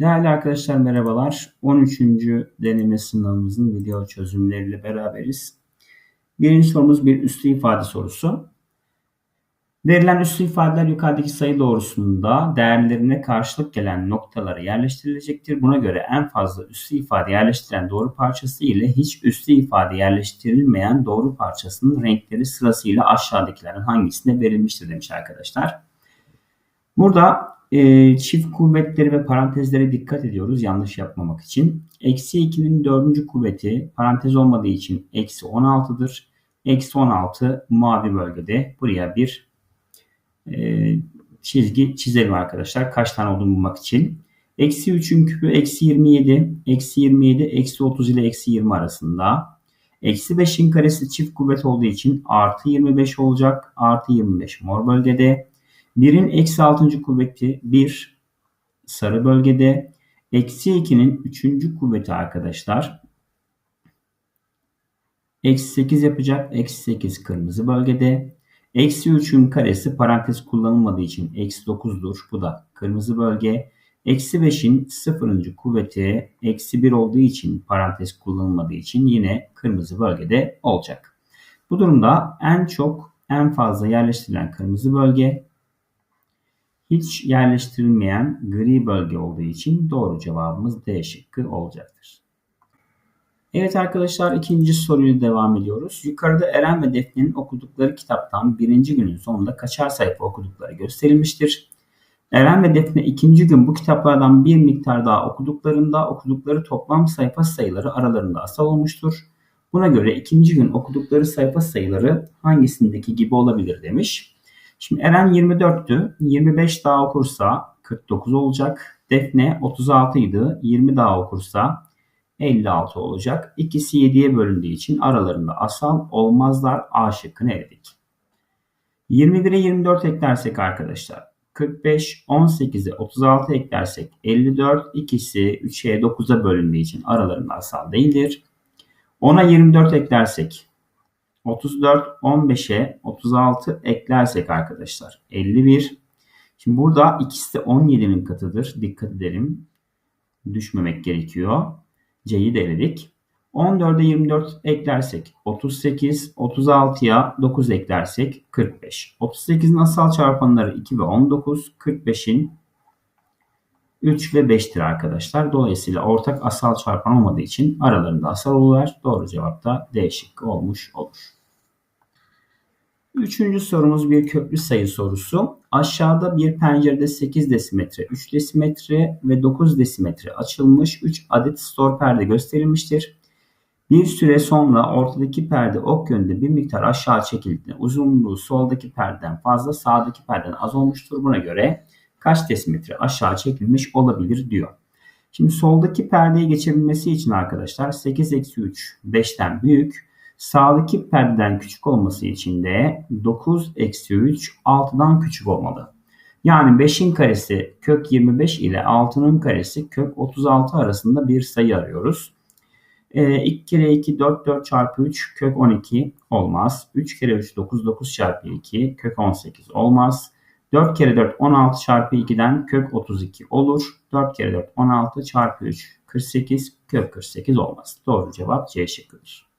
Değerli arkadaşlar merhabalar. 13. deneme sınavımızın video çözümleriyle beraberiz. Birinci sorumuz bir üslü ifade sorusu. Verilen üslü ifadeler yukarıdaki sayı doğrusunda değerlerine karşılık gelen noktalara yerleştirilecektir. Buna göre en fazla üslü ifade yerleştiren doğru parçası ile hiç üslü ifade yerleştirilmeyen doğru parçasının renkleri sırasıyla aşağıdakilerin hangisine verilmiştir demiş arkadaşlar. Burada e, çift kuvvetleri ve parantezlere dikkat ediyoruz yanlış yapmamak için. Eksi 2'nin dördüncü kuvveti parantez olmadığı için eksi 16'dır. Eksi 16 mavi bölgede. Buraya bir e, çizgi çizelim arkadaşlar. Kaç tane olduğunu bulmak için. Eksi 3'ün küpü eksi 27. Eksi 27 eksi 30 ile eksi 20 arasında. Eksi 5'in karesi çift kuvvet olduğu için artı 25 olacak. Artı 25 mor bölgede. 1'in eksi 6. kuvveti 1 sarı bölgede. Eksi 2'nin 3. kuvveti arkadaşlar. Eksi 8 yapacak. Eksi 8 kırmızı bölgede. Eksi 3'ün karesi parantez kullanılmadığı için eksi 9'dur. Bu da kırmızı bölge. Eksi 5'in 0. kuvveti eksi 1 olduğu için parantez kullanılmadığı için yine kırmızı bölgede olacak. Bu durumda en çok en fazla yerleştirilen kırmızı bölge hiç yerleştirilmeyen gri bölge olduğu için doğru cevabımız D şıkkı olacaktır. Evet arkadaşlar ikinci soruyla devam ediyoruz. Yukarıda Eren ve Defne'nin okudukları kitaptan birinci günün sonunda kaçar sayfa okudukları gösterilmiştir. Eren ve Defne ikinci gün bu kitaplardan bir miktar daha okuduklarında okudukları toplam sayfa sayıları aralarında asal olmuştur. Buna göre ikinci gün okudukları sayfa sayıları hangisindeki gibi olabilir demiş. Şimdi Eren 24'tü. 25 daha okursa 49 olacak. Defne 36 idi. 20 daha okursa 56 olacak. İkisi 7'ye bölündüğü için aralarında asal olmazlar. A şıkkını eledik. 21'e 24 eklersek arkadaşlar 45, 18'e 36 eklersek 54, ikisi 3'e 9'a bölündüğü için aralarında asal değildir. 10'a 24 eklersek 34, 15'e 36 eklersek arkadaşlar 51. Şimdi burada ikisi de 17'nin katıdır. Dikkat edelim. Düşmemek gerekiyor. C'yi de eledik. 14'e 24 eklersek 38, 36'ya 9 eklersek 45. 38'in asal çarpanları 2 ve 19, 45'in 3 ve 5'tir arkadaşlar. Dolayısıyla ortak asal çarpan olmadığı için aralarında asal olurlar. Doğru cevap da D şıkkı olmuş olur. Üçüncü sorumuz bir köklü sayı sorusu. Aşağıda bir pencerede 8 desimetre, 3 desimetre ve 9 desimetre açılmış 3 adet stor perde gösterilmiştir. Bir süre sonra ortadaki perde ok yönünde bir miktar aşağı çekildiğinde uzunluğu soldaki perdeden fazla sağdaki perdeden az olmuştur. Buna göre kaç desimetre aşağı çekilmiş olabilir diyor. Şimdi soldaki perdeyi geçebilmesi için arkadaşlar 8 eksi 3 5'ten büyük. Sağdaki perdeden küçük olması için de 9 eksi 3 6'dan küçük olmalı. Yani 5'in karesi kök 25 ile 6'nın karesi kök 36 arasında bir sayı arıyoruz. E, 2 kere 2 4 4 çarpı 3 kök 12 olmaz. 3 kere 3 9 9 çarpı 2 kök 18 olmaz. 4 kere 4 16 çarpı 2'den kök 32 olur. 4 kere 4 16 çarpı 3 48 kök 48 olmaz. Doğru cevap C şıkkıdır.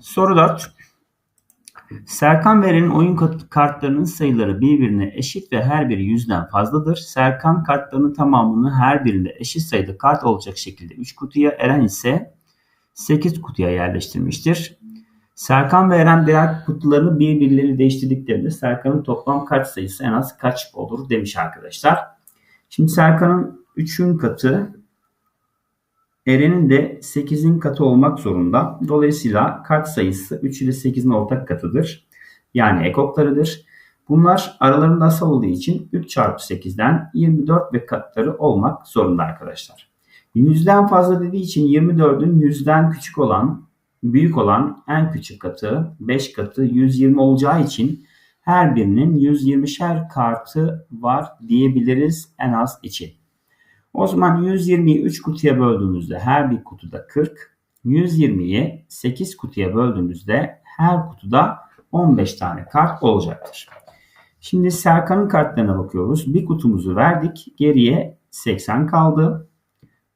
Soru 4. Serkan ve Eren'in oyun kartlarının sayıları birbirine eşit ve her biri yüzden fazladır. Serkan kartlarının tamamını her birinde eşit sayıda kart olacak şekilde 3 kutuya, Eren ise 8 kutuya yerleştirmiştir. Serkan ve Eren birer kutularını birbirleri değiştirdiklerinde Serkan'ın toplam kart sayısı en az kaç olur demiş arkadaşlar. Şimdi Serkan'ın 3'ün katı Eren'in de 8'in katı olmak zorunda. Dolayısıyla kat sayısı 3 ile 8'in ortak katıdır. Yani ekoklarıdır. Bunlar aralarında asal olduğu için 3 çarpı 8'den 24 ve katları olmak zorunda arkadaşlar. Yüzden fazla dediği için 24'ün yüzden küçük olan, büyük olan en küçük katı 5 katı 120 olacağı için her birinin 120'şer kartı var diyebiliriz en az için. O zaman 120'yi 3 kutuya böldüğümüzde her bir kutuda 40. 120'yi 8 kutuya böldüğümüzde her kutuda 15 tane kart olacaktır. Şimdi Serkan'ın kartlarına bakıyoruz. Bir kutumuzu verdik. Geriye 80 kaldı.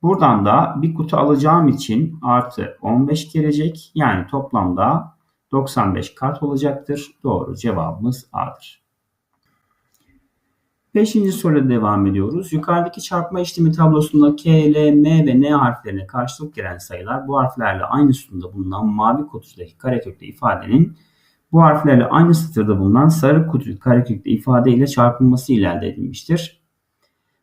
Buradan da bir kutu alacağım için artı 15 gelecek. Yani toplamda 95 kart olacaktır. Doğru cevabımız A'dır. Beşinci soruya devam ediyoruz. Yukarıdaki çarpma işlemi tablosunda K, L, M ve N harflerine karşılık gelen sayılar bu harflerle aynı sütunda bulunan mavi kutudaki karekökte ifadenin bu harflerle aynı satırda bulunan sarı kutudaki karekökte ifade ile çarpılması ile elde edilmiştir.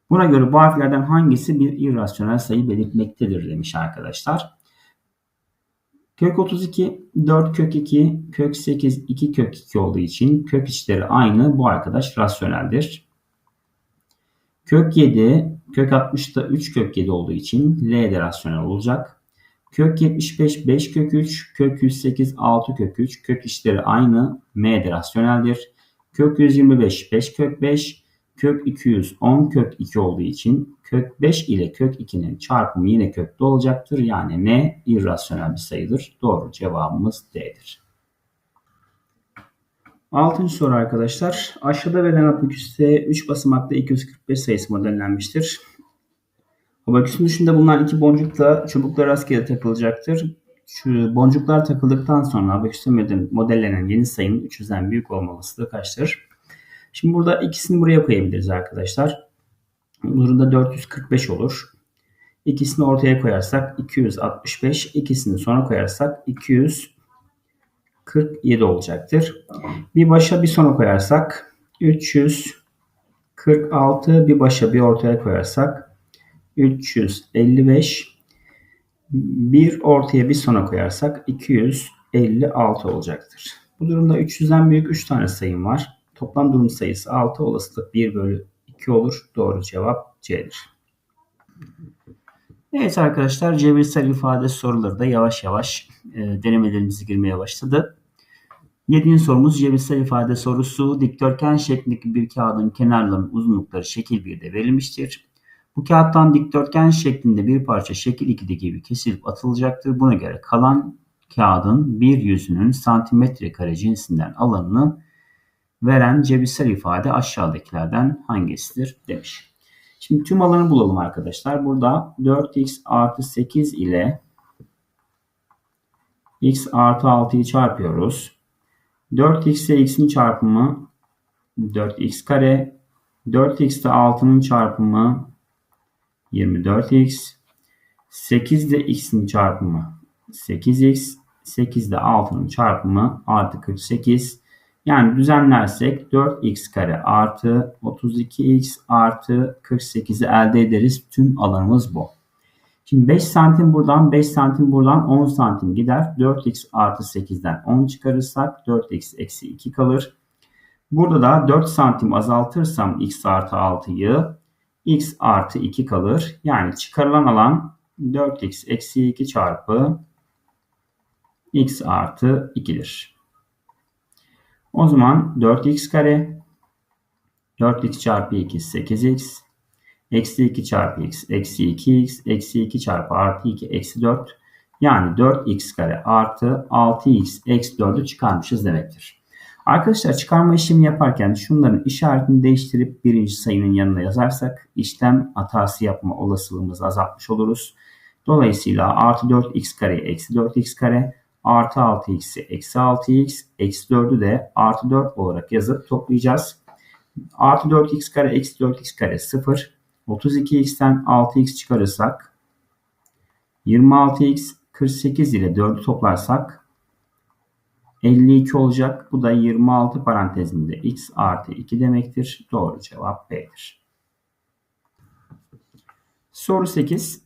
Buna göre bu harflerden hangisi bir irrasyonel sayı belirtmektedir demiş arkadaşlar. Kök 32 4 kök 2 kök 8 2 kök 2 olduğu için kök içleri aynı bu arkadaş rasyoneldir. Kök 7 kök 60'da 3 kök 7 olduğu için L de rasyonel olacak. Kök 75 5 kök 3 kök 108 6 kök 3 kök içleri aynı M de rasyoneldir. Kök 125 5 kök 5 kök 210 kök 2 olduğu için kök 5 ile kök 2'nin çarpımı yine köklü olacaktır. Yani n irrasyonel bir sayıdır. Doğru cevabımız D'dir. Altıncı soru arkadaşlar. Aşağıda verilen abaküste 3 basamaklı 245 sayısı modellenmiştir. Abaküsün dışında bulunan iki boncukla çubuklar rastgele takılacaktır. Şu boncuklar takıldıktan sonra abaküste modellenen yeni sayının 300'den büyük olma olasılığı kaçtır? Şimdi burada ikisini buraya koyabiliriz arkadaşlar. Bu durumda 445 olur. İkisini ortaya koyarsak 265. İkisini sonra koyarsak 247 olacaktır. Bir başa bir sona koyarsak 346. Bir başa bir ortaya koyarsak 355. Bir ortaya bir sona koyarsak 256 olacaktır. Bu durumda 300'den büyük 3 tane sayım var. Toplam durum sayısı 6 olasılık 1 bölü 2 olur. Doğru cevap C'dir. Evet arkadaşlar cebirsel ifade soruları da yavaş yavaş e, denemelerimizi girmeye başladı. Yedinci sorumuz cebirsel ifade sorusu. Dikdörtgen şeklindeki bir kağıdın kenarlarının uzunlukları şekil 1'de verilmiştir. Bu kağıttan dikdörtgen şeklinde bir parça şekil 2'deki gibi kesilip atılacaktır. Buna göre kalan kağıdın bir yüzünün santimetre kare cinsinden alanını veren cebirsel ifade aşağıdakilerden hangisidir demiş. Şimdi tüm alanı bulalım arkadaşlar. Burada 4x artı 8 ile x artı 6'yı çarpıyoruz. 4x ile x'in çarpımı 4x kare. 4x ile 6'nın çarpımı 24x. 8 ile x'in çarpımı 8x. 8 ile 6'nın çarpımı artı 48. Yani düzenlersek 4x kare artı 32x artı 48'i elde ederiz. Tüm alanımız bu. Şimdi 5 santim buradan 5 santim buradan 10 santim gider. 4x artı 8'den 10 çıkarırsak 4x eksi 2 kalır. Burada da 4 santim azaltırsam x artı 6'yı x artı 2 kalır. Yani çıkarılan alan 4x eksi 2 çarpı x artı 2'dir. O zaman 4x kare 4x çarpı 2 8x eksi 2 çarpı x eksi 2x eksi 2 çarpı artı 2 eksi 4 yani 4x kare artı 6x eksi 4'ü çıkarmışız demektir. Arkadaşlar çıkarma işlemi yaparken şunların işaretini değiştirip birinci sayının yanına yazarsak işlem hatası yapma olasılığımızı azaltmış oluruz. Dolayısıyla artı 4x kare eksi 4x kare artı 6x'i eksi 6x eksi 4'ü de artı 4 olarak yazıp toplayacağız. Artı 4x kare eksi 4x kare 0. 32x'ten 6x çıkarırsak 26x 48 ile 4'ü toplarsak 52 olacak. Bu da 26 parantezinde x artı 2 demektir. Doğru cevap B'dir. Soru 8.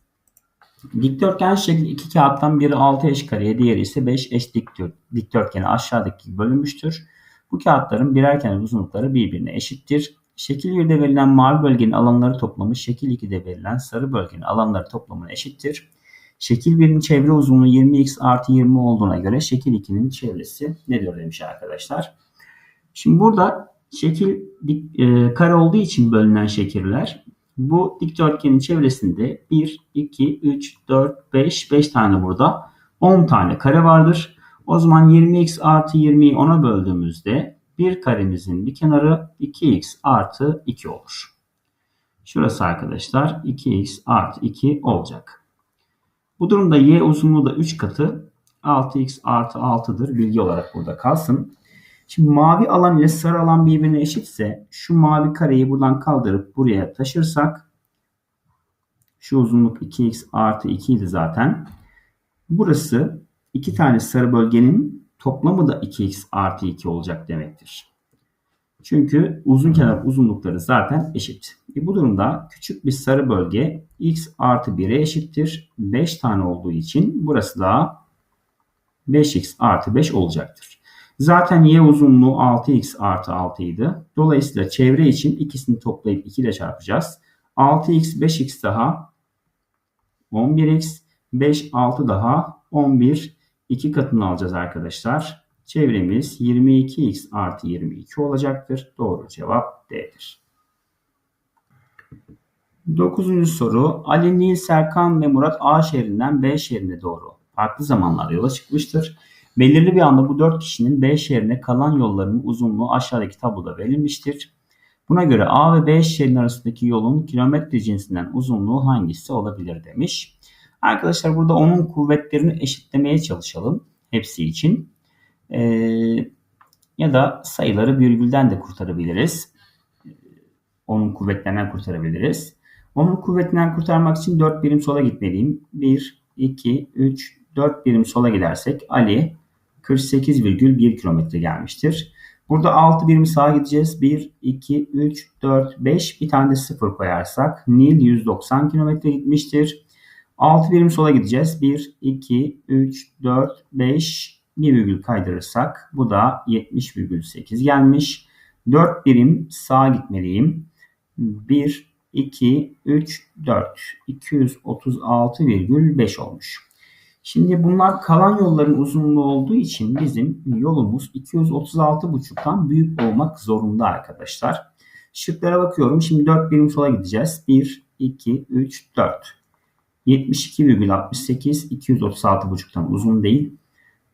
Dikdörtgen şekli iki kağıttan biri 6 eş kareye, diğeri ise 5 eş dikdörtgene aşağıdaki gibi bölünmüştür. Bu kağıtların birer kenar uzunlukları birbirine eşittir. Şekil 1'de verilen mavi bölgenin alanları toplamı şekil 2'de verilen sarı bölgenin alanları toplamına eşittir. Şekil 1'in çevre uzunluğu 20x artı 20 olduğuna göre şekil 2'nin çevresi nedir demiş arkadaşlar. Şimdi burada şekil e, kare olduğu için bölünen şekiller bu dikdörtgenin çevresinde 1, 2, 3, 4, 5, 5 tane burada 10 tane kare vardır. O zaman 20x artı 20'yi 10'a böldüğümüzde bir karemizin bir kenarı 2x artı 2 olur. Şurası arkadaşlar 2x artı 2 olacak. Bu durumda y uzunluğu da 3 katı 6x artı 6'dır. Bilgi olarak burada kalsın. Şimdi mavi alan ile sarı alan birbirine eşitse şu mavi kareyi buradan kaldırıp buraya taşırsak şu uzunluk 2x artı 2 idi zaten. Burası iki tane sarı bölgenin toplamı da 2x artı 2 olacak demektir. Çünkü uzun kenar uzunlukları zaten eşit. E bu durumda küçük bir sarı bölge x artı 1'e eşittir. 5 tane olduğu için burası da 5x artı 5 olacaktır. Zaten y uzunluğu 6x artı 6 idi. Dolayısıyla çevre için ikisini toplayıp 2 ile çarpacağız. 6x 5x daha 11x 5 6 daha 11 2 katını alacağız arkadaşlar. Çevremiz 22x artı 22 olacaktır. Doğru cevap D'dir. Dokuzuncu soru. Ali, Nil, Serkan ve Murat A şehrinden B şehrine doğru farklı zamanlarda yola çıkmıştır. Belirli bir anda bu dört kişinin B şehrine kalan yollarının uzunluğu aşağıdaki tabloda verilmiştir. Buna göre A ve B şehrin arasındaki yolun kilometre cinsinden uzunluğu hangisi olabilir demiş. Arkadaşlar burada onun kuvvetlerini eşitlemeye çalışalım hepsi için. Ee, ya da sayıları virgülden de kurtarabiliriz. Onun kuvvetlerinden kurtarabiliriz. Onun kuvvetinden kurtarmak için 4 birim sola gitmeliyim. 1, 2, 3, 4 birim sola gidersek Ali 48,1 kilometre gelmiştir. Burada 6 birim sağa gideceğiz. 1, 2, 3, 4, 5 bir tane de 0 koyarsak Nil 190 kilometre gitmiştir. 6 birim sola gideceğiz. 1, 2, 3, 4, 5 bir virgül kaydırırsak bu da 70,8 gelmiş. 4 birim sağa gitmeliyim. 1, 2, 3, 4. 236,5 olmuş. Şimdi bunlar kalan yolların uzunluğu olduğu için bizim yolumuz 236,5'tan büyük olmak zorunda arkadaşlar. Şıklara bakıyorum. Şimdi 4 birim sola gideceğiz. 1, 2, 3, 4. 72,68 236,5'tan uzun değil.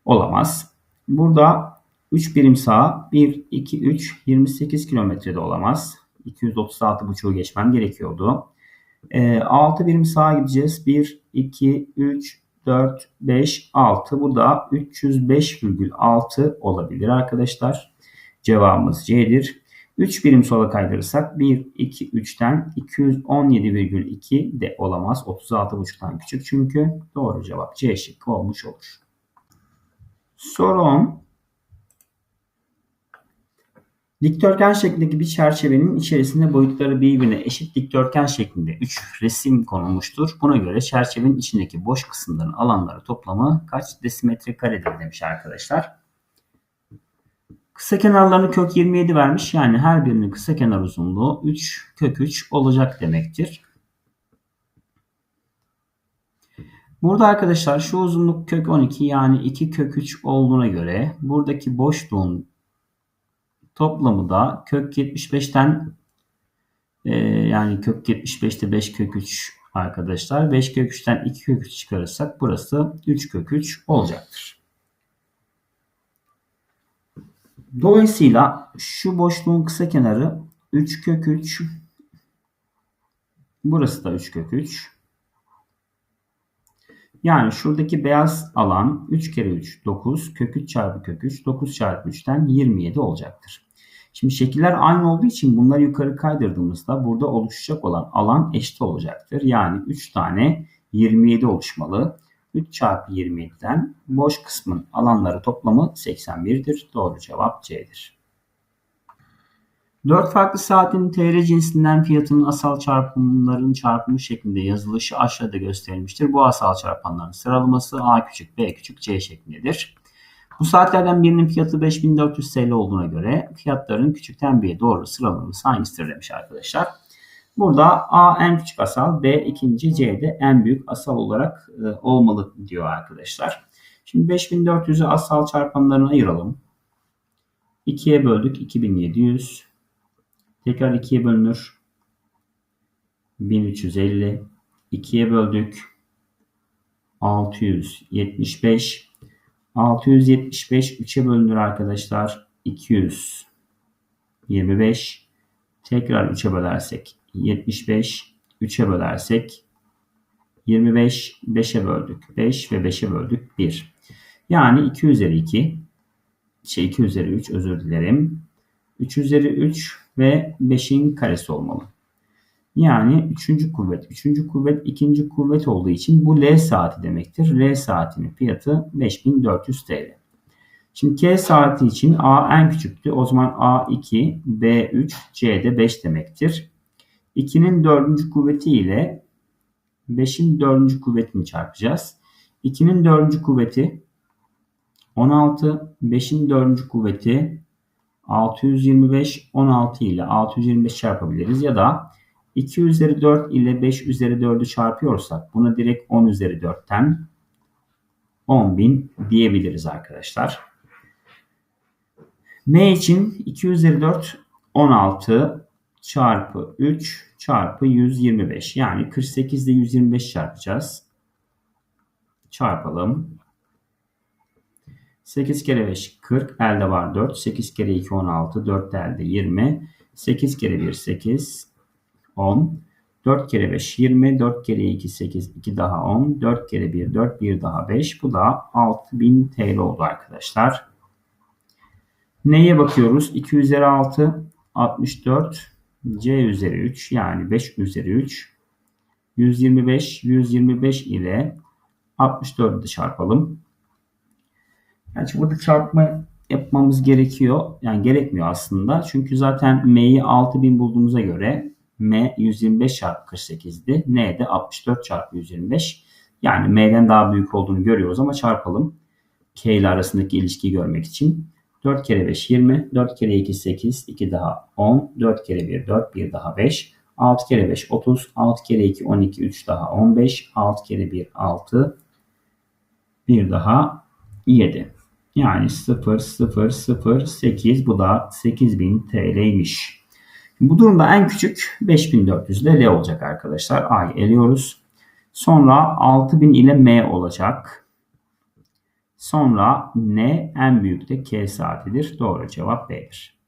Olamaz. Burada 3 birim sağa 1, 2, 3 28 kilometrede olamaz. 236,5'u geçmem gerekiyordu. E, 6 birim sağa gideceğiz. 1, 2, 3, 4, 5, 6. Bu da 305,6 olabilir arkadaşlar. Cevabımız C'dir. 3 birim sola kaydırırsak 1, 2, 3'ten 217,2 de olamaz. 36,5'tan küçük çünkü. Doğru cevap C şıkkı olmuş olur. Soru 10. Dikdörtgen şeklindeki bir çerçevenin içerisinde boyutları birbirine eşit dikdörtgen şeklinde 3 resim konulmuştur. Buna göre çerçevenin içindeki boş kısımların alanları toplamı kaç desimetre karedir demiş arkadaşlar. Kısa kenarlarını kök 27 vermiş. Yani her birinin kısa kenar uzunluğu 3 kök 3 olacak demektir. Burada arkadaşlar şu uzunluk kök 12 yani 2 kök 3 olduğuna göre buradaki boşluğun toplamı da kök 75'ten e, yani kök 75'te 5 kök 3 arkadaşlar. 5 kök 3'ten 2 kök 3 çıkarırsak burası 3 kök 3 olacaktır. Dolayısıyla şu boşluğun kısa kenarı 3 kök 3 burası da 3 kök 3 yani şuradaki beyaz alan 3 kere 3 9 kök 3 çarpı kök 3 9 çarpı 3'ten 27 olacaktır. Şimdi şekiller aynı olduğu için bunları yukarı kaydırdığımızda burada oluşacak olan alan eşit olacaktır. Yani 3 tane 27 oluşmalı. 3 çarpı 27'den boş kısmın alanları toplamı 81'dir. Doğru cevap C'dir. 4 farklı saatin TL cinsinden fiyatının asal çarpımların çarpımı şeklinde yazılışı aşağıda gösterilmiştir. Bu asal çarpanların sıralaması A küçük B küçük C şeklindedir. Bu saatlerden birinin fiyatı 5400 TL olduğuna göre fiyatların küçükten B'ye doğru sıralaması hangisidir demiş arkadaşlar. Burada A en küçük asal, B ikinci, C de en büyük asal olarak e, olmalı diyor arkadaşlar. Şimdi 5400'ü asal çarpanlarına ayıralım. 2'ye böldük 2700. Tekrar 2'ye bölünür. 1350. 2'ye böldük. 675. 675 3'e bölünür arkadaşlar. 225. Tekrar 3'e bölersek 75 3'e bölersek 25 5'e böldük. 5 ve 5'e böldük 1. Yani 2 üzeri 2 şey 2 üzeri 3 özür dilerim. 3 üzeri 3 ve 5'in karesi olmalı. Yani 3. kuvvet. 3. kuvvet 2. kuvvet olduğu için bu L saati demektir. L saatinin fiyatı 5400 TL. Şimdi K saati için A en küçüktü. O zaman A2, B3, C'de 5 demektir. 2'nin 4. kuvveti ile 5'in 4. kuvvetini çarpacağız. 2'nin 4. kuvveti 16, 5'in 4. kuvveti 625, 16 ile 625 çarpabiliriz. Ya da 2 üzeri 4 ile 5 üzeri 4'ü çarpıyorsak bunu direkt 10 üzeri 4'ten 10.000 diyebiliriz arkadaşlar. M için 2 üzeri 4 16 çarpı 3 çarpı 125. Yani 48 ile 125 çarpacağız. Çarpalım. 8 kere 5 40. Elde var 4. 8 kere 2 16. 4 elde 20. 8 kere 1 8. 10. 4 kere 5 20. 4 kere 2 8. 2 daha 10. 4 kere 1 4. 1 daha 5. Bu da 6000 TL oldu arkadaşlar. Neye bakıyoruz? 2 üzeri 6 64 C üzeri 3 yani 5 üzeri 3 125 125 ile 64'ü çarpalım. Yani burada çarpma yapmamız gerekiyor. Yani gerekmiyor aslında. Çünkü zaten M'yi 6000 bulduğumuza göre M 125 çarpı 48'di. N de 64 çarpı 125. Yani M'den daha büyük olduğunu görüyoruz ama çarpalım. K ile arasındaki ilişkiyi görmek için. 4 kere 5 20. 4 kere 2 8. 2 daha 10. 4 kere 1 4. 1 daha 5. 6 kere 5 30. 6 kere 2 12. 3 daha 15. 6 kere 1 6. 1 daha 7. Yani 0 0 0 8 bu da 8000 TL'ymiş. Bu durumda en küçük 5400 ile L olacak arkadaşlar. A'yı eliyoruz. Sonra 6000 ile M olacak. Sonra N en büyük de K saatidir. Doğru cevap B'dir.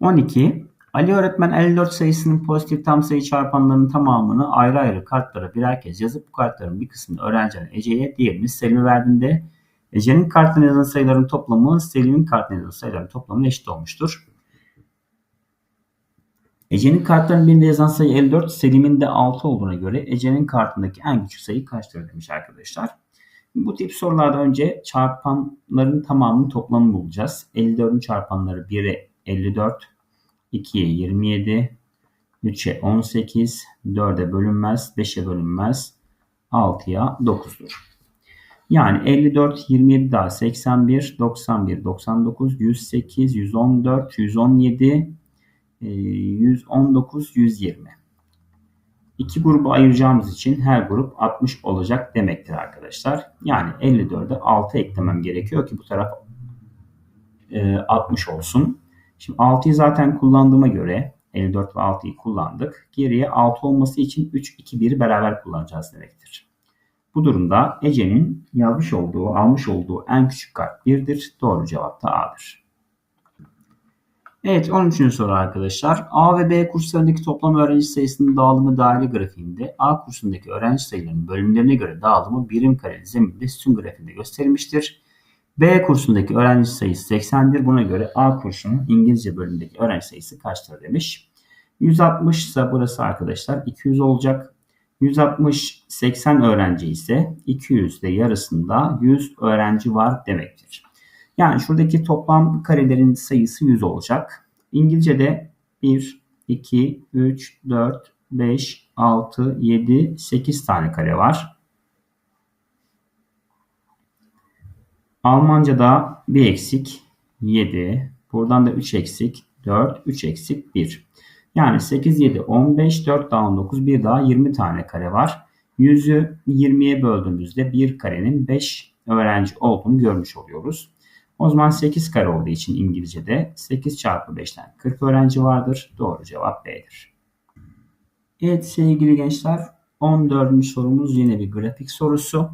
12. Ali öğretmen 54 sayısının pozitif tam sayı çarpanlarının tamamını ayrı ayrı kartlara birer kez yazıp bu kartların bir kısmını öğrencinin Ece'ye diğerini Selim'e verdiğinde Ece'nin kartına yazılan sayıların toplamı Selim'in kartına yazılan sayıların toplamına eşit olmuştur. Ece'nin kartlarının birinde yazan sayı 54, Selim'in de 6 olduğuna göre Ece'nin kartındaki en küçük sayı kaçtır demiş arkadaşlar. Bu tip sorularda önce çarpanların tamamının toplamını bulacağız. 54'ün çarpanları 1'e 54, 2'ye 27, 3'e 18, 4'e bölünmez, 5'e bölünmez, 6'ya 9'dur. Yani 54, 27 daha 81, 91, 99, 108, 114, 117, 119, 120. İki grubu ayıracağımız için her grup 60 olacak demektir arkadaşlar. Yani 54'e 6 eklemem gerekiyor ki bu taraf 60 olsun. Şimdi 6'yı zaten kullandığıma göre 54 ve 6'yı kullandık. Geriye 6 olması için 3, 2, 1'i beraber kullanacağız demektir. Bu durumda Ece'nin yazmış olduğu, almış olduğu en küçük kart 1'dir. Doğru cevap da A'dır. Evet 13. soru arkadaşlar. A ve B kurslarındaki toplam öğrenci sayısının dağılımı daire grafiğinde A kursundaki öğrenci sayılarının bölümlerine göre dağılımı birim kareli zeminde sütun grafiğinde gösterilmiştir. B kursundaki öğrenci sayısı 80'dir. Buna göre A kursunun İngilizce bölümündeki öğrenci sayısı kaçtır demiş. 160 ise burası arkadaşlar 200 olacak. 160 80 öğrenci ise 200 de yarısında 100 öğrenci var demektir. Yani şuradaki toplam karelerin sayısı 100 olacak. İngilizce'de 1, 2, 3, 4, 5, 6, 7, 8 tane kare var. Almanca'da 1 eksik 7. Buradan da 3 eksik 4, 3 eksik 1. Yani 8, 7, 15, 4 daha 19, 1 daha 20 tane kare var. 100'ü 20'ye böldüğümüzde bir karenin 5 öğrenci olduğunu görmüş oluyoruz. O zaman 8 kare olduğu için İngilizce'de 8 çarpı 5'ten 40 öğrenci vardır. Doğru cevap B'dir. Evet sevgili gençler 14. sorumuz yine bir grafik sorusu.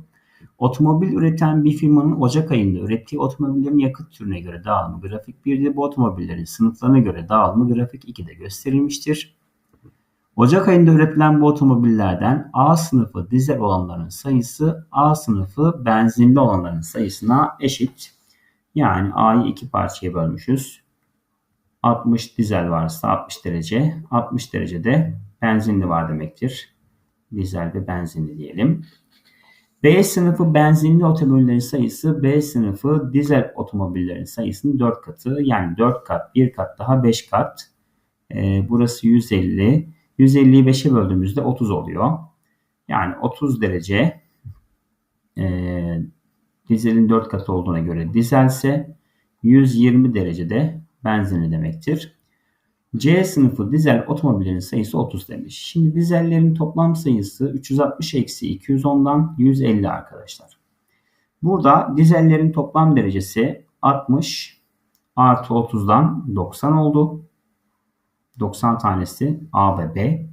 Otomobil üreten bir firmanın Ocak ayında ürettiği otomobillerin yakıt türüne göre dağılımı grafik 1'de bu otomobillerin sınıflarına göre dağılımı grafik 2'de gösterilmiştir. Ocak ayında üretilen bu otomobillerden A sınıfı dizel olanların sayısı A sınıfı benzinli olanların sayısına eşit. Yani A'yı iki parçaya bölmüşüz. 60 dizel varsa 60 derece, 60 derecede benzinli var demektir. Dizel ve benzinli diyelim. B sınıfı benzinli otomobillerin sayısı B sınıfı dizel otomobillerin sayısının 4 katı. Yani 4 kat, 1 kat daha 5 kat. Ee, burası 150. 150'yi 5'e böldüğümüzde 30 oluyor. Yani 30 derece e, dizelin 4 katı olduğuna göre dizelse 120 derecede benzinli demektir. C sınıfı dizel otomobillerin sayısı 30 demiş. Şimdi dizellerin toplam sayısı 360 eksi 210'dan 150 arkadaşlar. Burada dizellerin toplam derecesi 60 artı 30'dan 90 oldu. 90 tanesi A ve B.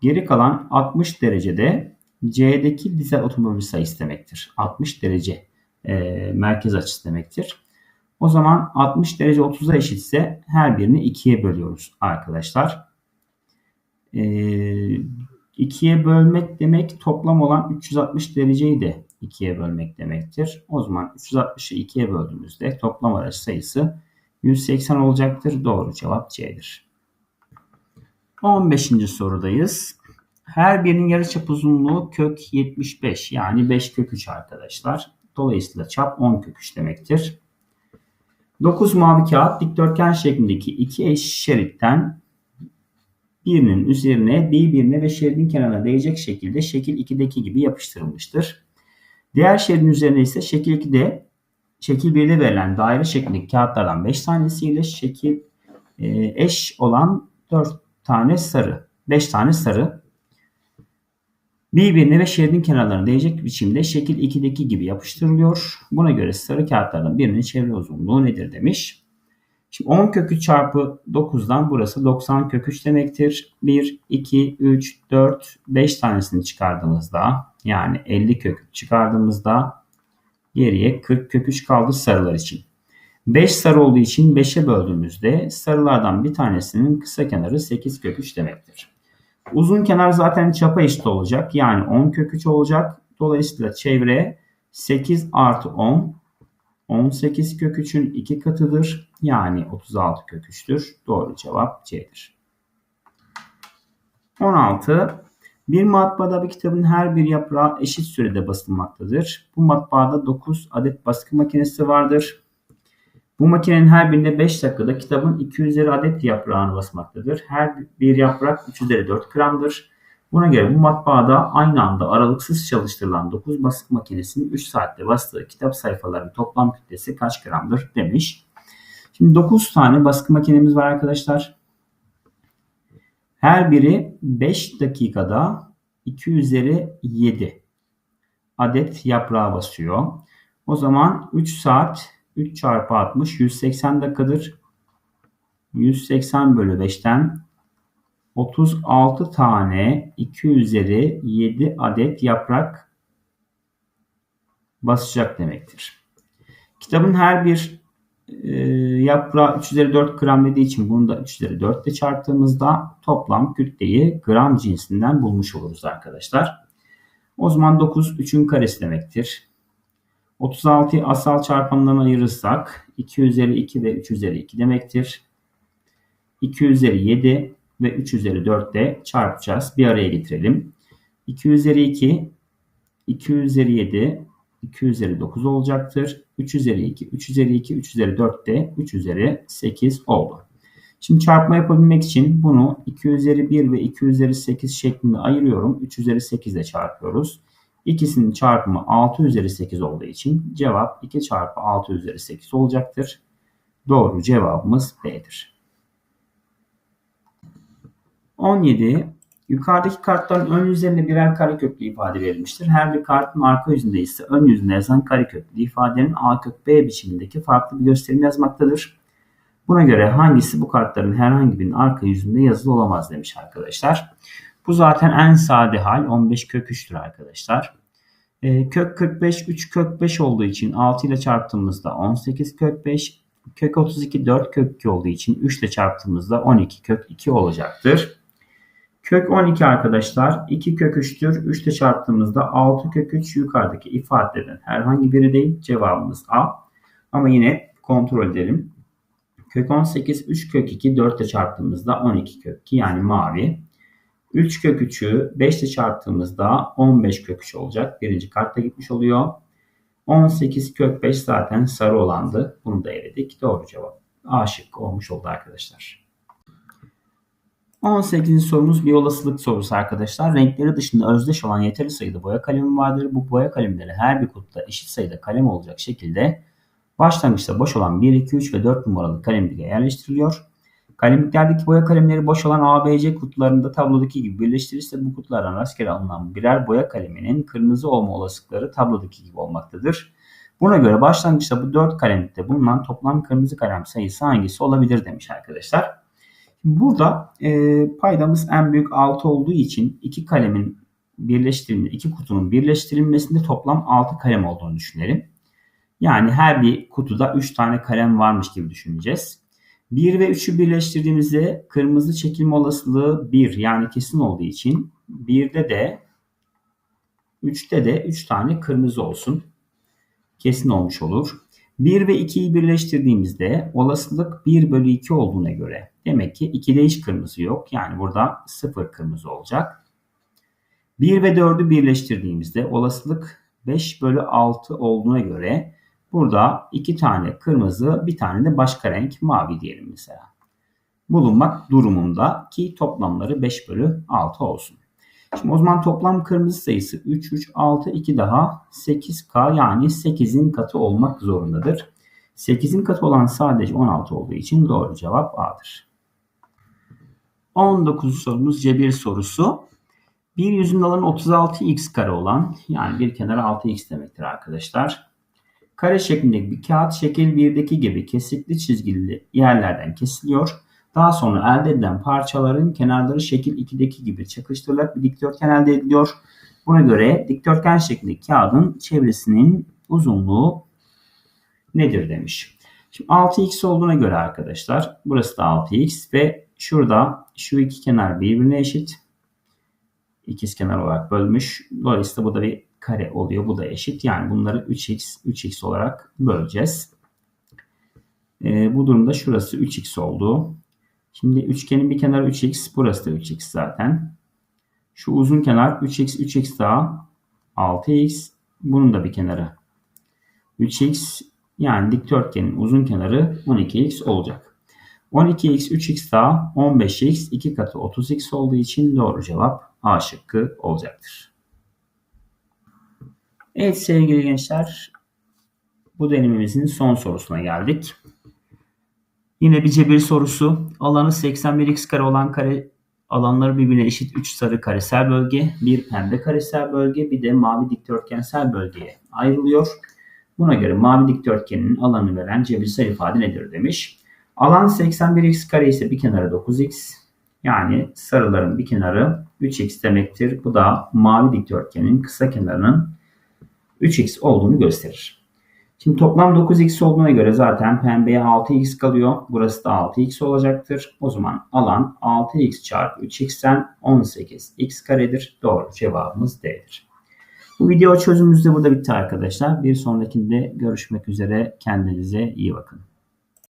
Geri kalan 60 derecede C'deki dizel otomobil sayısı demektir. 60 derece e, merkez açısı demektir. O zaman 60 derece 30'a eşitse her birini 2'ye bölüyoruz arkadaşlar. E, 2'ye bölmek demek toplam olan 360 dereceyi de 2'ye bölmek demektir. O zaman 360'ı 2'ye böldüğümüzde toplam araç sayısı 180 olacaktır. Doğru cevap C'dir. 15. sorudayız. Her birinin yarıçap uzunluğu kök 75 yani 5 kök 3 arkadaşlar. Dolayısıyla çap 10 kök 3 demektir. 9 mavi kağıt dikdörtgen şeklindeki iki eş şeritten birinin üzerine birbirine ve şeridin kenarına değecek şekilde şekil 2'deki gibi yapıştırılmıştır. Diğer şeridin üzerine ise şekil 2'de şekil 1'de verilen daire şeklindeki kağıtlardan 5 tanesiyle şekil e, eş olan 4 tane sarı, 5 tane sarı birbirine ve şeridin kenarlarına değecek biçimde şekil 2'deki gibi yapıştırılıyor. Buna göre sarı kağıtlardan birinin çevre uzunluğu nedir demiş. Şimdi 10 kök 3 çarpı 9'dan burası 90 kök 3 demektir. 1, 2, 3, 4, 5 tanesini çıkardığımızda yani 50 kök 3 çıkardığımızda geriye 40 kök 3 kaldı sarılar için. 5 sarı olduğu için 5'e böldüğümüzde sarılardan bir tanesinin kısa kenarı 8 kök 3 demektir. Uzun kenar zaten çapa eşit olacak. Yani 10 kök 3 olacak. Dolayısıyla çevre 8 artı 10 18 kök 3'ün 2 katıdır. Yani 36 kök 3'tür. Doğru cevap C'dir. 16. Bir matbaada bir kitabın her bir yaprağı eşit sürede basılmaktadır. Bu matbaada 9 adet baskı makinesi vardır. Bu makinenin her birinde 5 dakikada kitabın 250 adet yaprağını basmaktadır. Her bir yaprak 3 üzeri 4 gramdır. Buna göre bu matbaada aynı anda aralıksız çalıştırılan 9 baskı makinesinin 3 saatte bastığı kitap sayfalarının toplam kütlesi kaç gramdır demiş. Şimdi 9 tane baskı makinemiz var arkadaşlar. Her biri 5 dakikada 2 üzeri 7 adet yaprağa basıyor. O zaman 3 saat 3 çarpı 60 180 dakikadır. 180 bölü 5'ten 36 tane 2 üzeri 7 adet yaprak basacak demektir. Kitabın her bir e, yaprağı 3 üzeri 4 gram dediği için bunu da 3 üzeri 4 ile çarptığımızda toplam kütleyi gram cinsinden bulmuş oluruz arkadaşlar. O zaman 9 3'ün karesi demektir. 36'yı asal çarpanlarına ayırırsak 2 üzeri 2 ve 3 üzeri 2 demektir. 2 üzeri 7 ve 3 üzeri 4 de çarpacağız. Bir araya getirelim. 2 üzeri 2, 2 üzeri 7, 2 üzeri 9 olacaktır. 3 üzeri 2, 3 üzeri 2, 3 üzeri 4 de 3 üzeri 8 oldu. Şimdi çarpma yapabilmek için bunu 2 üzeri 1 ve 2 üzeri 8 şeklinde ayırıyorum. 3 üzeri 8 ile çarpıyoruz. İkisinin çarpımı 6 üzeri 8 olduğu için cevap 2 çarpı 6 üzeri 8 olacaktır. Doğru cevabımız B'dir. 17. Yukarıdaki kartların ön yüzlerinde birer kareköklü ifade verilmiştir. Her bir kartın arka yüzünde ise ön yüzünde yazan kareköklü ifadenin A kök B biçimindeki farklı bir gösterim yazmaktadır. Buna göre hangisi bu kartların herhangi birinin arka yüzünde yazılı olamaz demiş arkadaşlar. Bu zaten en sade hal 15 kök 3'tür arkadaşlar. E, kök 45 3 kök 5 olduğu için 6 ile çarptığımızda 18 kök 5. Kök 32 4 kök 2 olduğu için 3 ile çarptığımızda 12 kök 2 olacaktır. Kök 12 arkadaşlar 2 kök 3'tür. 3 ile çarptığımızda 6 kök 3 yukarıdaki ifadeden herhangi biri değil. Cevabımız A. Ama yine kontrol edelim. Kök 18 3 kök 2 4 ile çarptığımızda 12 kök 2 yani mavi. 3 kök 3'ü 5 ile çarptığımızda 15 kök 3 olacak. Birinci kartta gitmiş oluyor. 18 kök 5 zaten sarı olandı. Bunu da eledik. Doğru cevap. A şıkkı olmuş oldu arkadaşlar. 18. sorumuz bir olasılık sorusu arkadaşlar. Renkleri dışında özdeş olan yeterli sayıda boya kalemi vardır. Bu boya kalemleri her bir kutuda eşit sayıda kalem olacak şekilde başlangıçta boş olan 1, 2, 3 ve 4 numaralı kalemliğe yerleştiriliyor. Kalemliklerdeki boya kalemleri boş olan A, B, C kutularında tablodaki gibi birleştirirse bu kutulardan rastgele alınan birer boya kaleminin kırmızı olma olasılıkları tablodaki gibi olmaktadır. Buna göre başlangıçta bu 4 kalemlikte bulunan toplam kırmızı kalem sayısı hangisi olabilir demiş arkadaşlar. Burada e, paydamız en büyük 6 olduğu için iki kalemin birleştirilme, iki kutunun birleştirilmesinde toplam 6 kalem olduğunu düşünelim. Yani her bir kutuda 3 tane kalem varmış gibi düşüneceğiz. 1 ve 3'ü birleştirdiğimizde kırmızı çekilme olasılığı 1 yani kesin olduğu için 1'de de 3'te de 3 tane kırmızı olsun. Kesin olmuş olur. 1 ve 2'yi birleştirdiğimizde olasılık 1 bölü 2 olduğuna göre demek ki 2'de hiç kırmızı yok. Yani burada 0 kırmızı olacak. 1 ve 4'ü birleştirdiğimizde olasılık 5 bölü 6 olduğuna göre burada 2 tane kırmızı bir tane de başka renk mavi diyelim mesela. Bulunmak durumunda ki toplamları 5 bölü 6 olsun. Şimdi o zaman toplam kırmızı sayısı 3, 3, 6, 2 daha 8K yani 8'in katı olmak zorundadır. 8'in katı olan sadece 16 olduğu için doğru cevap A'dır. 19. sorumuz cebir sorusu. Bir yüzün alanı 36x kare olan yani bir kenarı 6x demektir arkadaşlar. Kare şeklindeki bir kağıt şekil 1'deki gibi kesikli çizgili yerlerden kesiliyor daha sonra elde edilen parçaların kenarları şekil 2'deki gibi çakıştırılarak bir dikdörtgen elde ediliyor. Buna göre dikdörtgen şeklindeki kağıdın çevresinin uzunluğu nedir demiş. Şimdi 6x olduğuna göre arkadaşlar burası da 6x ve şurada şu iki kenar birbirine eşit. İkiz kenar olarak bölmüş. Dolayısıyla bu da bir kare oluyor. Bu da eşit. Yani bunları 3x 3x olarak böleceğiz. E, bu durumda şurası 3x oldu. Şimdi üçgenin bir kenarı 3x. Burası da 3x zaten. Şu uzun kenar 3x 3x daha 6x. Bunun da bir kenarı 3x. Yani dikdörtgenin uzun kenarı 12x olacak. 12x 3x daha 15x 2 katı 30x olduğu için doğru cevap A şıkkı olacaktır. Evet sevgili gençler bu denememizin son sorusuna geldik. Yine bir cebir sorusu. Alanı 81x kare olan kare alanları birbirine eşit 3 sarı karesel bölge, bir pembe karesel bölge, bir de mavi dikdörtgensel bölgeye ayrılıyor. Buna göre mavi dikdörtgenin alanı veren cebirsel ifade nedir demiş. Alan 81x kare ise bir kenarı 9x. Yani sarıların bir kenarı 3x demektir. Bu da mavi dikdörtgenin kısa kenarının 3x olduğunu gösterir. Şimdi toplam 9x olduğuna göre zaten pembeye 6x kalıyor. Burası da 6x olacaktır. O zaman alan 6x çarpı 3x'ten 18x karedir. Doğru cevabımız D'dir. Bu video çözümümüz de burada bitti arkadaşlar. Bir sonrakinde görüşmek üzere. Kendinize iyi bakın.